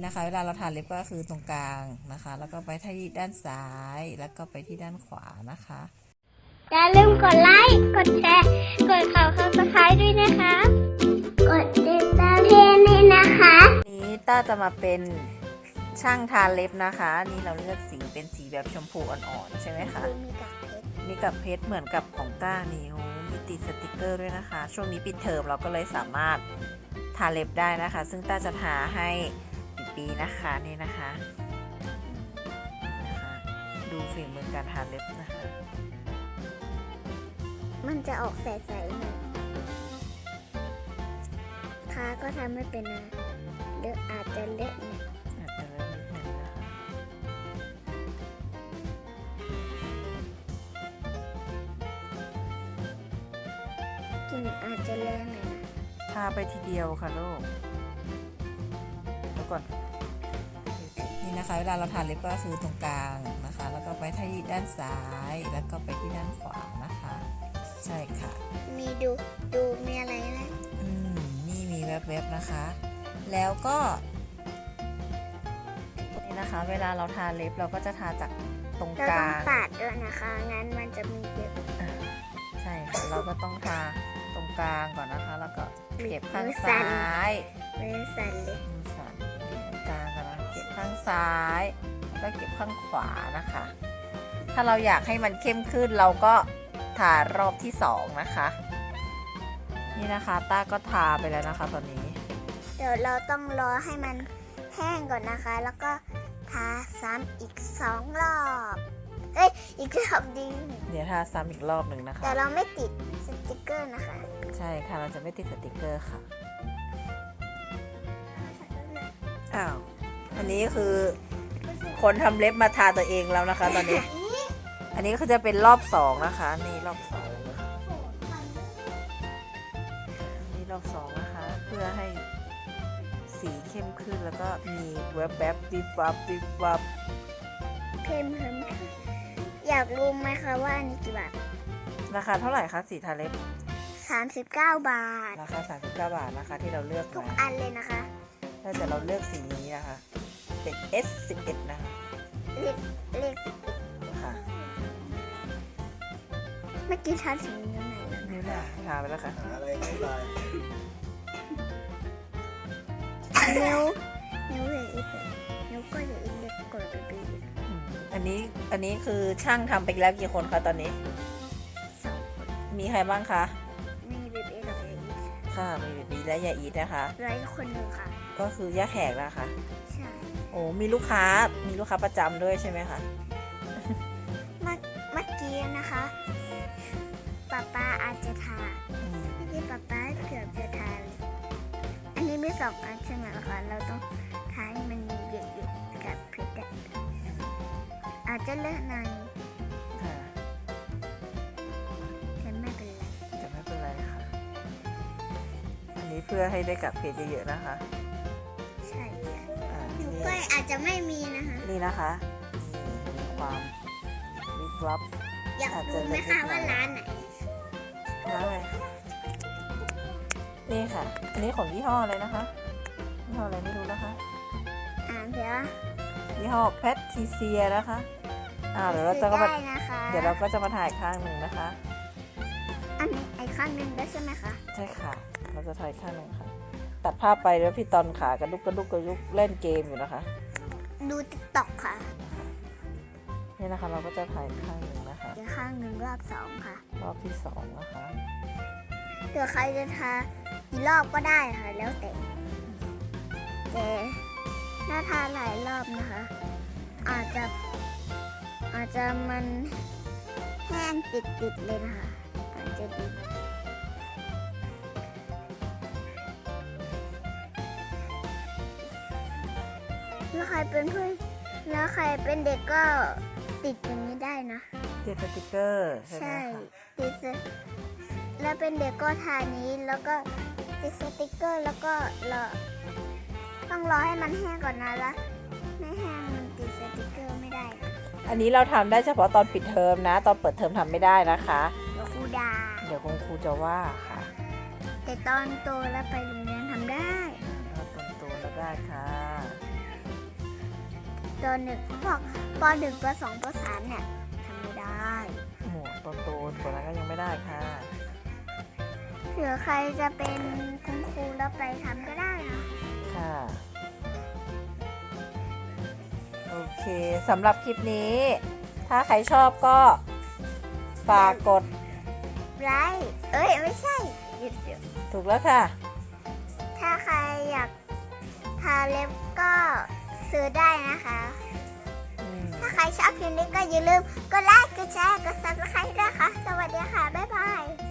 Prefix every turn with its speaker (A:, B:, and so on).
A: นี่นะคะ เวลาเราทาเล็บก็คือตรงกลางนะคะ แล้วก็ไปที่ด้านซ้าย แล้วก็ไปที่ด้านขวานะคะ
B: อย่าลืมกดไลค์ กดแชร์ กดข่าวข่าวสไครด้วยนะคะ กดติดตามเพจนี้นะคะ
A: นี้ต้าจะมาเป็นช่างทาเล็บนะคะ นี่เราเลือกสีเป็นสีแบบชมพูอ่อนๆใช่ไหมคะ
B: มีกับเพชร
A: มีกับเพชรเหมือนกับของต้านี่โอ้มีติดสติกเกอร์ด้วยนะคะ ช่วงนี้ปิดเทอมเราก็เลยสามารถทาเล็บได้นะคะ ซึ่งต้าจะทาให้ ปีปีนะคะนี่นะคะนี่นะคะ ดูฝีมือการทาเล็บนะคะ
B: มันจะออกใสๆหน่อยทาก็ทำไม่เป็นนะเลือกอาจจะเละหน่อย
A: อาจจะเริ่มนิดนึงนะคะ
B: กลิ่นอาจจะแรงหน่อยนะ
A: ทาไปทีเดียวค่ะลูกเดี๋ยวก่อน นี่นะคะ เวลาเราทาเล็บก็คือตรงกลางนะคะ แล้วก็ไปที่ด้านซ้ายแล้วก็ไปที่ด้านขวานะคะ ใช่ค่ะ
B: มีดูดูมีอะไรนะ
A: อืมนี่มีแวบๆนะคะ แล้วก็นี่นะคะ เวลาเราทาเล็บเราก็จะทาจากตรง
B: เรา
A: ก
B: ต้อง
A: ลาง
B: ปาดด้วยนะคะ งั้นมันจะมีเยอะ
A: อ่าใช่ค่ะเราก็ต้องทาตรงกลางก่อนนะคะ แล้วก็เก็บข้าง
B: มือสั่
A: ซ้านย ซ้ายแล้วก็เก็บข้างขวานะคะ ถ้าเราอยากให้มันเข้มขึ้นเราก็ทารอบที่สองนะคะ นี่นะคะต้าก็ทาไปแล้วนะคะ ตอนนี้
B: เดี๋ยวเราต้องรอให้มันแห้งก่อนนะคะ แล้วก็ทาซ้ำอีกสองรอบเอ้ยอีกรอบดิง
A: เดี๋ยวทาซ้ำอีกรอบหนึ่งนะคะ
B: แต่เราไม่ติดสติกเกอร์นะคะ
A: ใช่ค่ะเราจะไม่ติดสติกเกอร์ค่ะอ้าว อันนี้คือคนทำเล็บมาทาตัวเองแล้วนะคะ ตอนนี้ อันนี้ก็คือจะเป็นรอบสองนะคะ นี่รอบสองนะคะนี่รอบสองนะคะ เพื่อให้สีเข้มขึ้นแล้วก็มีแวบแบบวิบวับวิบวับ
B: เพิ่มเพิ่มอยากรู้ไหมคะว่าอันนี้กี่บาท
A: ราคาเท่าไหร่คะสีทาเล็บ
B: 39 บาท
A: ราคา39 บาทนะคะ ที่เราเลือก
B: ทุก
A: มา
B: อันเลยนะคะ
A: แล้วแต่เราเลือกสีนี้นะคะ เป็น S11 นะคะ
B: เลขเลข
A: ค่ะ
B: เมื่อกี้ทานสีนี้ไหนแล้ว
A: นี่แหละทาไปแล้วค่ะ
C: หาอะไรไม่ได้
B: นิ้วนิ้วเหลืออีกเลยนิ้วก็เหลืออีกเล็กกว่าปี
A: อืมอันนี้อันนี้คือช่างทำไปแล้วกี่คนคะตอนนี้
B: สองคน
A: มีใครบ้างคะ และยาอีทนะคะ
B: แล้วอีกคนหนึ่งค่ะ
A: ก็คือย่าแขกนะคะ
B: ใช่
A: โอ้มีลูกค้ามีลูกค้าประจำด้วยใช่ไหมคะ
B: เมื่อเมื่อกี้นะคะป๊าป๊าอาจจะทา
A: อืม
B: เมื่อกี้ป๊าป๊าเกือบจะทาเลยอันนี้มีสองอันใช่ไหมคะเราต้องทาให้มันมีเยอะๆกับเพชรอะอาจจะเลอะห
A: น่ เพื่อให้ได้กับเพจเยอะๆนะคะ
B: ใช่ค่ะ
A: อ่า
B: นิ้ว
A: นี่
B: ก้อยอาจจะไม่มีนะคะ
A: นี่นะคะนี่มีความวิบวับ
B: อยาก
A: อาจ
B: ดู
A: จะ
B: ไหม
A: ไม่
B: คะ
A: เป็นไร
B: ว่าร้านไหน
A: นะเลยนี่ค่ะ อันนี้ของยี่ห้ออะไรนะคะยี่ห้ออะไรไม่รู้นะคะ
B: อ่านเดี๋ยว
A: ยี่ห้อแพททิเซียนะคะอ่าเดี๋ยวเราจะก็
B: ซื้
A: มา
B: อได้นะคะ
A: เดี๋ยวเราก็จะมาถ่ายข้างหนึ่งนะคะ
B: อันนี้ไอข้างหนึ่งได้ใช่ไหมคะ
A: ใช่ค่ะ เราจะถ่ายข้างหนึ่งค่ะ ตัดภาพไปแล้วพี่ตอนขากระดุกกระดุกกระดุกเล่นเกมอยู่นะคะ
B: ดูติ๊กต็อกค่ะ
A: นี่นะคะเราก็จะถ่ายข้างหนึ่งนะคะ
B: อีกข้างหนึ่งรอบสองค่ะ
A: รอบที่สองนะคะ
B: เดี๋ยวใครจะทากี่รอบก็ได้ค่ะ แล้วแต่แต่ถ้าทาหลายรอบนะคะ อาจจะอาจจะมันแห้งติดๆเลยนะคะอาจจะดี แล้วใครเป็นเพื่อนแล้วใครเป็นเด็กก็ติดอย่างนี้ได้นะ
A: ติดสติกเกอร์ใช่ไหม
B: ใช่
A: คะ
B: ติดสแล้วเป็นเด็กก็ทานี้แล้วก็ติดสติกเกอร์แล้วก็รอต้องรอให้มันแห้งก่อนนะแล้วไม่แห้งมันติดสติกเกอร์ไม่ได้นะ
A: อันนี้เราทำได้เฉพาะตอนปิดเทอมนะ ตอนเปิดเทอมทำไม่ได้นะคะ
B: เดี๋ยวครูด่า
A: เดี๋ยวคุณครูจะว่าค่ะ
B: แต่ตอนโตแล้วไปโรงเรียนทำได้
A: เราตนตัวแล้วได้ค่ะ
B: ตัวหนึ่งพวกปหนึ่งปสองปสามเนี่ยทำไม่ได้
A: โอ้โหตัวโตกว่านั้นก็ยังไม่ได้ค่ะ
B: เผื่อใครจะเป็นคุณครูแล้วไปทำก็ได้นะ
A: ค่ะโอเคสำหรับคลิปนี้ ถ้าใครชอบก็ฝากกด
B: ไรเอ้ยไม่ใช่หยุดเดี๋ยว
A: ถูกแล้วค่ะ
B: ถ้าใครอยากทาเล็บก็ ซื้อได้นะคะ
A: อืม
B: ถ้าใครชอบคลิปนี้ก็อย่าลืมกดไลค์ กดแชร์ กดซับสไครต์ด้วยค่ะ สวัสดีค่ะ บ๊ายบาย